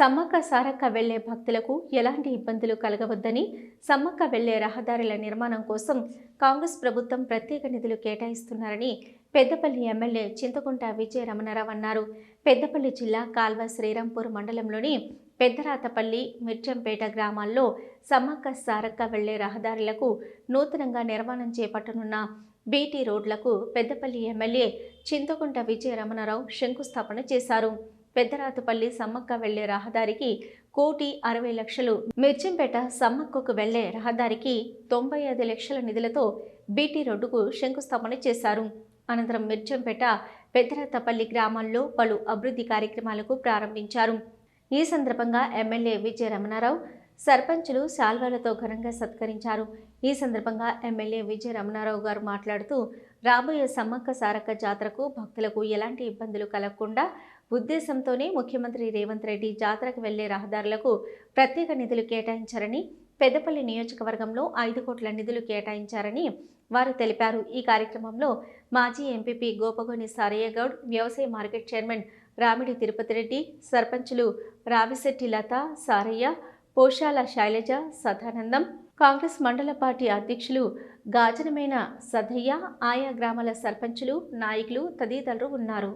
సమ్మక్క సారక్క వెళ్ళే భక్తులకు ఎలాంటి ఇబ్బందులు కలగవద్దని సమ్మక్క వెళ్ళే రహదారుల నిర్మాణం కోసం కాంగ్రెస్ ప్రభుత్వం ప్రత్యేక నిధులు కేటాయిస్తున్నారని పెద్దపల్లి ఎమ్మెల్యే చింతకుంట విజయ రమణరావు అన్నారు. పెద్దపల్లి జిల్లా కాల్వ శ్రీరాంపూర్ మండలంలోని పెద్దరాతపల్లి మిర్చంపేట గ్రామాల్లో సమ్మక్క సారక్క వెళ్ళే రహదారులకు నూతనంగా నిర్మాణం చేపట్టనున్న బీటీ రోడ్లకు పెద్దపల్లి ఎమ్మెల్యే చింతకుంట విజయ రమణరావు శంకుస్థాపన చేశారు. పెద్దరాతుపల్లి సమ్మక్క వెళ్ళే రహదారికి కోటి అరవై లక్షలు మిర్చింపేట సమ్మక్కకు వెళ్ళే రహదారికి తొంభై ఐదు లక్షల నిధులతో బీటీ రోడ్డుకు శంకుస్థాపన చేశారు. అనంతరం మిర్చంపేట పెద్దరాతపల్లి గ్రామాల్లో పలు అభివృద్ధి కార్యక్రమాలకు ప్రారంభించారు. ఈ సందర్భంగా ఎమ్మెల్యే విజయ రమణారావు సర్పంచులు శాల్వాలతో ఘనంగా సత్కరించారు. ఈ సందర్భంగా ఎమ్మెల్యే విజయ రమణారావు గారు మాట్లాడుతూ రాబోయే సమ్మక్క సారక్క జాతరకు భక్తులకు ఎలాంటి ఇబ్బందులు కలగకుండా ఉద్దేశంతోనే ముఖ్యమంత్రి రేవంత్ రెడ్డి జాతరకు వెళ్ళే రహదారులకు ప్రత్యేక నిధులు కేటాయించారని పెద్దపల్లి నియోజకవర్గంలో ఐదు కోట్ల నిధులు కేటాయించారని వారు తెలిపారు. ఈ కార్యక్రమంలో మాజీ ఎంపీపీ గోపగోని సారయ్యగౌడ్ వ్యవసాయ మార్కెట్ చైర్మన్ రామిడి తిరుపతి రెడ్డి సర్పంచులు రావిశెట్టి లత సారయ్య పోషాల శైలజ సదానందం కాంగ్రెస్ మండల పార్టీ అధ్యక్షులు గాజనమైన సదయ్య ఆయా గ్రామాల సర్పంచులు నాయకులు తదితరులు ఉన్నారు.